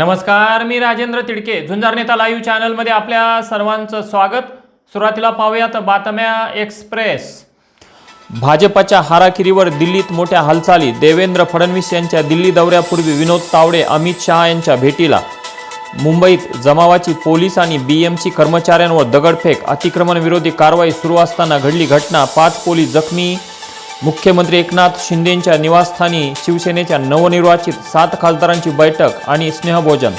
नमस्कार मी राजेंद्र तिडके. झुंजार नेता लाईव्ह चॅनलमध्ये आपल्या सर्वांचं स्वागत. सुरुवातीला पाहूयात बातम्या एक्सप्रेस. भाजपच्या हाराकिरीवर दिल्लीत मोठ्या हालचाली. देवेंद्र फडणवीस यांच्या दिल्ली दौऱ्यापूर्वी विनोद तावडे अमित शहा यांच्या भेटीला. मुंबईत जमावाची पोलीस आणि बीएमसी कर्मचाऱ्यांवर दगडफेक. अतिक्रमणविरोधी कारवाई सुरू असताना घडली घटना. पाच पोलीस जखमी मुख्यमंत्री एकनाथ शिंदेंच्या निवासस्थानी शिवसेनेच्या नवनिर्वाचित सात खासदारांची बैठक आणि स्नेहभोजन.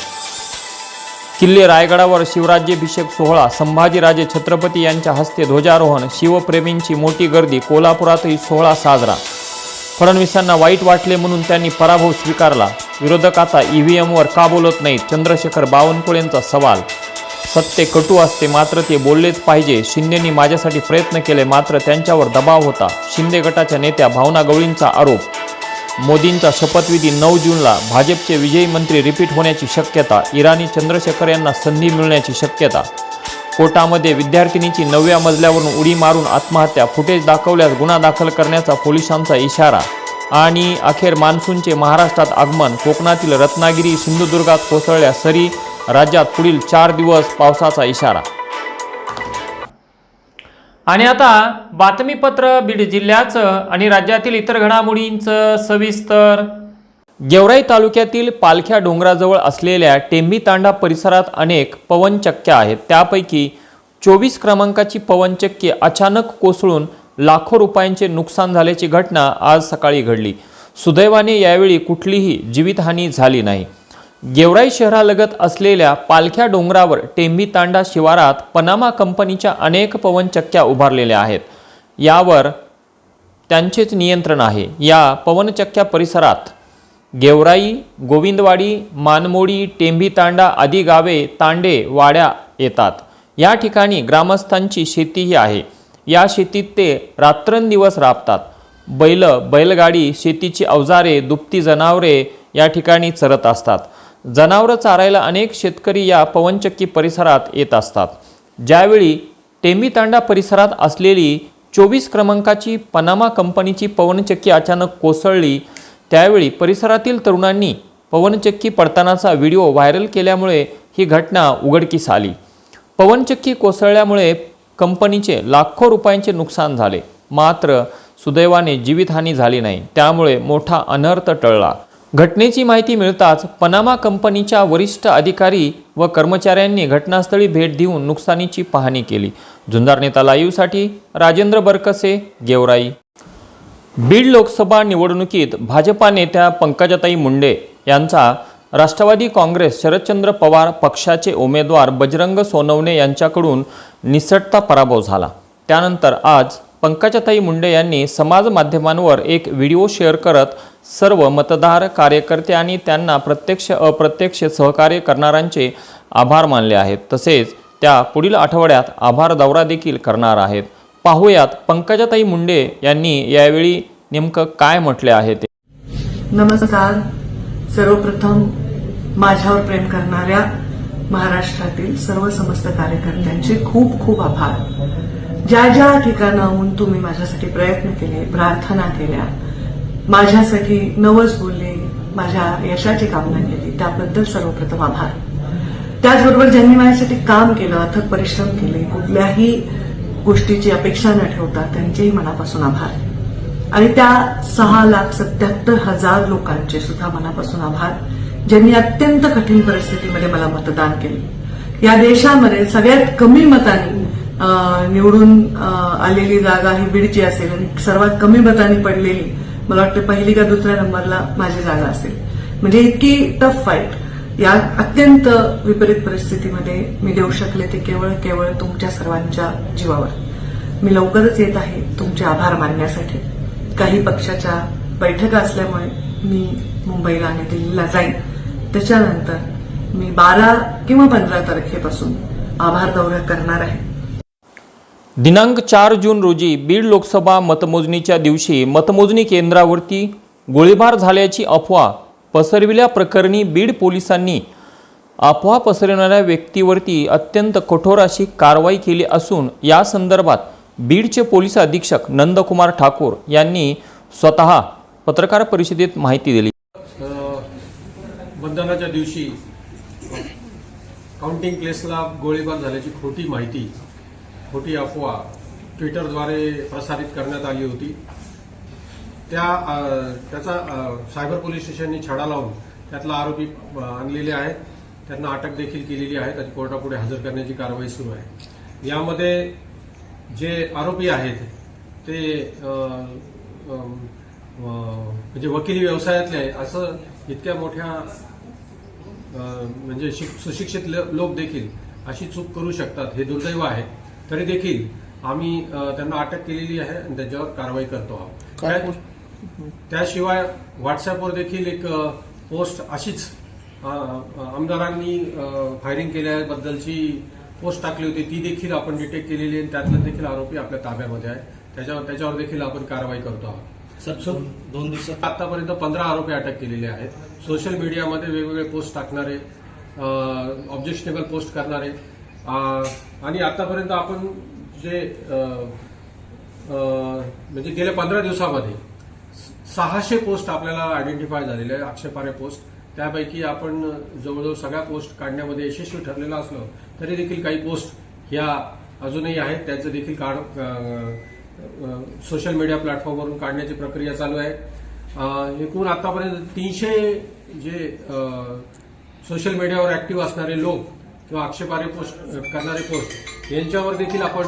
किल्ले रायगडावर शिवराज्याभिषेक सोहळा संभाजीराजे छत्रपती यांच्या हस्ते ध्वजारोहण शिवप्रेमींची मोठी गर्दी कोल्हापुरातही सोहळा साजरा. फडणवीसांना वाईट वाटले म्हणून त्यांनी पराभव स्वीकारला. विरोधक आता ईव्हीएमवर का बोलत नाहीत? चंद्रशेखर बावनकुळेंचा सवाल सत्य कटू असते मात्र ते बोललेच पाहिजे. शिंदेनी माझ्यासाठी प्रयत्न केले मात्र त्यांच्यावर दबाव होता. शिंदे गटाच्या नेत्या भावना गवळींचा आरोप. मोदींचा शपथविधी नऊ जूनला. भाजपचे विजयी मंत्री रिपीट होण्याची शक्यता. इराणी चंद्रशेखर यांना संधी मिळण्याची शक्यता. कोटामध्ये विद्यार्थिनीची नवव्या मजल्यावरून उडी मारून आत्महत्या. फुटेज दाखवल्यास गुन्हा दाखल करण्याचा पोलिसांचा इशारा. आणि अखेर मान्सूनचे महाराष्ट्रात आगमन. कोकणातील रत्नागिरी सिंधुदुर्गात कोसळल्या सरी राज्यात पुढील चार दिवस पावसाचा इशारा. आणि आता बातमीपत्र बीड जिल्ह्याचं आणि राज्यातील इतर घडामोडींचं सविस्तर. गेवराई तालुक्यातील पालख्या डोंगराजवळ असलेल्या टेंबी तांडा परिसरात अनेक पवनचक्क्या आहेत. त्यापैकी चोवीस क्रमांकाची पवनचक्की अचानक कोसळून लाखो रुपयांचे नुकसान झाल्याची घटना आज सकाळी घडली. सुदैवाने यावेळी कुठलीही जीवितहानी झाली नाही. गेवराई शहरालगत असलेल्या पालख्या डोंगरावर टेंबी तांडा शिवारात पनामा कंपनीच्या अनेक पवनचक्क्या उभारलेल्या आहेत. यावर त्यांचेच नियंत्रण आहे. या पवनचक्क्या परिसरात गेवराई गोविंदवाडी मानमोडी टेंभी तांडा आदी गावे तांडे वाड्या येतात. या ठिकाणी ग्रामस्थांची शेतीही आहे. या शेतीत ते रात्रंदिवस राबतात. बैल बैलगाडी शेतीची अवजारे दुपती जनावरे या ठिकाणी चरत असतात. जनावरं चारायला अनेक शेतकरी या पवनचक्की परिसरात येत असतात. ज्यावेळी टेंबीतांडा परिसरात असलेली चोवीस क्रमांकाची पनामा कंपनीची पवनचक्की अचानक कोसळली त्यावेळी परिसरातील तरुणांनी पवनचक्की पडतानाचा व्हिडिओ व्हायरल केल्यामुळे ही घटना उघडकीस आली. पवनचक्की कोसळल्यामुळे कंपनीचे लाखो रुपयांचे नुकसान झाले. मात्र सुदैवाने जीवितहानी झाली नाही. त्यामुळे मोठा अनर्थ टळला. घटनेची माहिती मिळताच पनामा कंपनीच्या वरिष्ठ अधिकारी व कर्मचाऱ्यांनी घटनास्थळी भेट देऊन नुकसानीची पाहणी केली. झुंजार नेता लाईव्हसाठी राजेंद्र बरकसे गेवराई. बीड लोकसभा निवडणुकीत भाजपा नेत्या पंकजाताई मुंडे यांचा राष्ट्रवादी काँग्रेस शरदचंद्र पवार पक्षाचे उमेदवार बजरंग सोनवणे यांच्याकडून निसटता पराभव झाला. त्यानंतर आज पंकजाताई मुंडे यांनी समाज माध्यमांवर एक व्हिडिओ शेअर करत सर्व मतदार कार्यकर्ते आणि त्यांना प्रत्यक्ष अप्रत्यक्ष सहकार्य करणाऱ्यांचे आभार मानले आहेत. तसेच त्या पुढील आठवड्यात आभार दौरा देखील करणार आहेत. पाहूयात पंकजाताई मुंडे यांनी यावेळी नेमकं काय म्हटले आहे ते. नमस्कार. सर्वप्रथम माझ्यावर प्रेम करणाऱ्या महाराष्ट्रातील सर्व समस्त कार्यकर्त्यांचे खूप खूप आभार. ज्या ज्या ठिकाणाहून तुम्ही माझ्यासाठी प्रयत्न केले प्रार्थना केल्या माझ्यासाठी नवस बोलले माझ्या यशाची कामना केली त्याबद्दल सर्वप्रथम आभार. त्याचबरोबर ज्यांनी माझ्यासाठी काम केलं अथक परिश्रम केले कुठल्याही गोष्टीची अपेक्षा न ठेवता त्यांचेही मनापासून आभार. आणि त्या सहा लाख सत्याहत्तर हजार लोकांचे सुद्धा मनापासून आभार ज्यांनी अत्यंत कठीण परिस्थितीमध्ये मला मतदान केले. या देशामध्ये सगळ्यात कमी मतांनी निवडून आलेली जागा ही बीडची असेल. आणि सर्वात कमी मतांनी पडलेली मला वाटतं पहिली का दुसऱ्या नंबरला माझी जागा असेल. म्हणजे इतकी टफ फाईट या अत्यंत विपरीत परिस्थितीमध्ये मी देऊ शकले ते केवळ केवळ तुमच्या सर्वांच्या जीवावर. मी लवकरच येत आहे तुमचे आभार मानण्यासाठी. काही पक्षाच्या बैठका असल्यामुळे मी मुंबईला आणि दिल्लीला जाईन. त्याच्यानंतर मी बारा किंवा पंधरा तारखेपासून आभार दौरा करणार आहे. दिनांक चार जून रोजी बीड लोकसभा मतमोजणीच्या दिवशी मतमोजणी केंद्रावरती गोळीबार झाल्याची अफवा पसरविल्याप्रकरणी बीड पोलिसांनी अफवा पसरवणाऱ्या व्यक्तीवरती अत्यंत कठोर अशी कारवाई केली असून या संदर्भात बीडचे पोलीस अधीक्षक नंदकुमार ठाकूर यांनी स्वतः पत्रकार परिषदेत माहिती दिली. मतदानाच्या दिवशी काउंटिंग प्लेसला गोळीबार झाल्याची खोटी माहिती खोटी अफवा ट्विटरद्वारे प्रसारित करण्यात आली होती. त्या त्याचा सायबर पोलीस स्टेशननी छडा लावून त्यातला आरोपी आणलेले आहेत. त्यांना अटक देखील केलेली आहे. त्याची कोर्टापुढे हजर करण्याची कारवाई सुरू आहे. यामध्ये जे आरोपी आहेत ते म्हणजे वकिली व्यवसायातले आहे असं इतक्या मोठ्या म्हणजे सुशिक्षित ल- लोक देखील अशी चूक करू शकतात हे दुर्दैव आहे. तरी देखील आम्ही त्यांना अटक केलेली आहे आणि त्याच्यावर कारवाई करतो आहोत. त्याशिवाय व्हॉट्सअपवर देखील एक पोस्ट अशीच आमदारांनी फायरिंग केल्याबद्दलची पोस्ट टाकली होती. ती देखील आपण डिटेक्ट केलेली आहे आणि त्यातला देखील आरोपी आपल्या ताब्यामध्ये आहे त्याच्यावर त्याच्यावर देखील आपण कारवाई करतो आहोत. सर दोन दिवसात आतापर्यंत पंधरा आरोपी अटक केलेले आहेत. सोशल मीडियामध्ये वेगवेगळे पोस्ट टाकणारे ऑब्जेक्शनेबल पोस्ट करणारे आणि आतापर्यंत आपण जे म्हणजे गेल्या पंधरा दिवसामध्ये सहाशे पोस्ट आपल्याला आयडेंटिफाय झालेले आहे आक्षेपारे पोस्ट. त्यापैकी आपण जवळजवळ सगळ्या पोस्ट काढण्यामध्ये यशस्वी ठरलेला असलं तरी देखील काही पोस्ट ह्या अजूनही आहेत. त्याचं देखील काढ सोशल मीडिया प्लॅटफॉर्मवरून काढण्याची प्रक्रिया चालू आहे. एकूण आतापर्यंत तीनशे जे सोशल मीडियावर ऍक्टिव्ह असणारे लोक किंवा आक्षेपार्ह पोस्ट करणारे पोस्ट यांच्यावर देखील आपण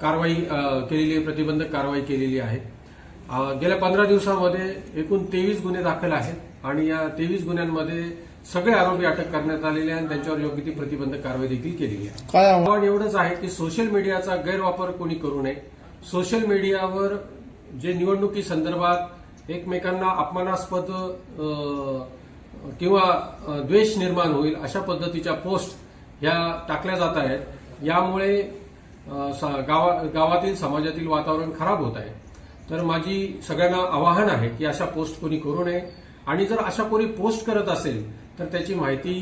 कारवाई केलेली प्रतिबंधक कारवाई केलेली आहे. गेल्या पंधरा दिवसामध्ये एकूण तेवीस गुन्हे दाखल आहेत आणि या तेवीस गुन्ह्यांमध्ये सगळे आरोपी अटक करण्यात आलेले आणि त्यांच्यावर योग्य ती प्रतिबंधक कारवाई देखील केलेली आहे. काय आव्हान? एवढंच आहे की सोशल मीडियाचा गैरवापर कोणी करू नये. सोशल मीडियावर जे निवडणुकी संदर्भात एकमेकांना अपमानास्पद किंवा द्वेष निर्माण होईल अशा पद्धतीच्या पोस्ट ह्या टाकल्या जात आहेत. यामुळे गावा गावातील समाजातील वातावरण खराब होत आहे. तर माझी सगळ्यांना आवाहन आहे की अशा पोस्ट कोणी करू नये. आणि जर अशा कोणी पोस्ट करत असेल तर त्याची माहिती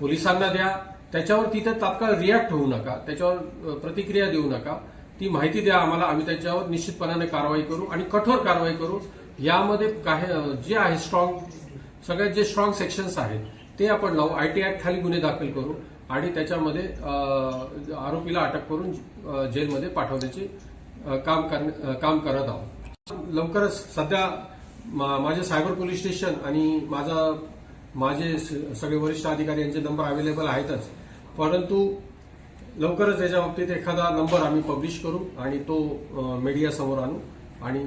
पोलिसांना द्या. त्याच्यावर तिथे तात्काळ रिॲक्ट होऊ नका. त्याच्यावर प्रतिक्रिया देऊ नका. ती माहिती द्या आम्हाला. आम्ही त्याच्यावर निश्चितपणाने कारवाई करू आणि कठोर कारवाई करू. यामध्ये काही जे आहे स्ट्रॉंग सगळ्यात जे स्ट्रॉंग सेक्शन्स आहेत ते आपण लावू. आय टी ऍक्ट खाली गुन्हे दाखल करू आणि त्याच्यामध्ये आरोपीला अटक करून जेलमध्ये पाठवण्याचे काम कर काम करत आहोत. लवकरच सध्या मा- माझे सायबर पोलीस स्टेशन आणि माझा माझे स- सगळे वरिष्ठ अधिकारी यांचे नंबर अवेलेबल आहेतच. परंतु लवकरच याच्या बाबतीत एखादा नंबर आम्ही पब्लिश करू आणि तो मीडियासमोर आणू आणि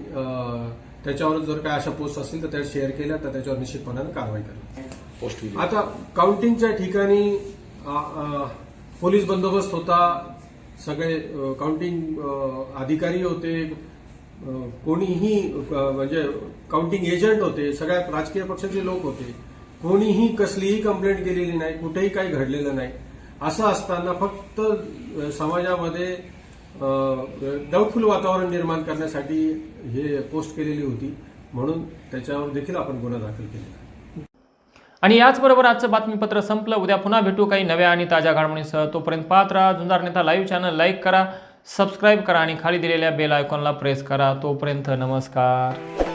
त्याच्यावर जर काय अशा पोस्ट असतील तर त्या शेअर केल्या तर त्याच्यावर निश्चितपणाने कारवाई करू. पोस्ट केली. आता काउंटिंगच्या ठिकाणी पोलीस बंदोबस्त होता. सगळे काउंटिंग अधिकारी होते. कोणीही म्हणजे काउंटिंग एजंट होते. सगळ्या राजकीय पक्षाचे लोक होते. कोणीही कसलीही कंप्लेंट केलेली नाही. कुठेही काही घडलेलं नाही. असं असताना फक्त समाजामध्ये डाऊटफुल वातावरण निर्माण करण्यासाठी हे पोस्ट केलेली होती. म्हणून त्याच्यावर देखील आपण गुन्हा दाखल केलेला आणि याचबरोबर आजचं बातमीपत्र संपलं. उद्या पुन्हा भेटू काही नव्या आणि ताज्या घडामोडींसह. तोपर्यंत पाहत राहा. Zunjar Neta live channel like करा सबस्क्राईब करा आणि खाली दिलेल्या बेल आयकॉनला प्रेस करा. तोपर्यंत नमस्कार.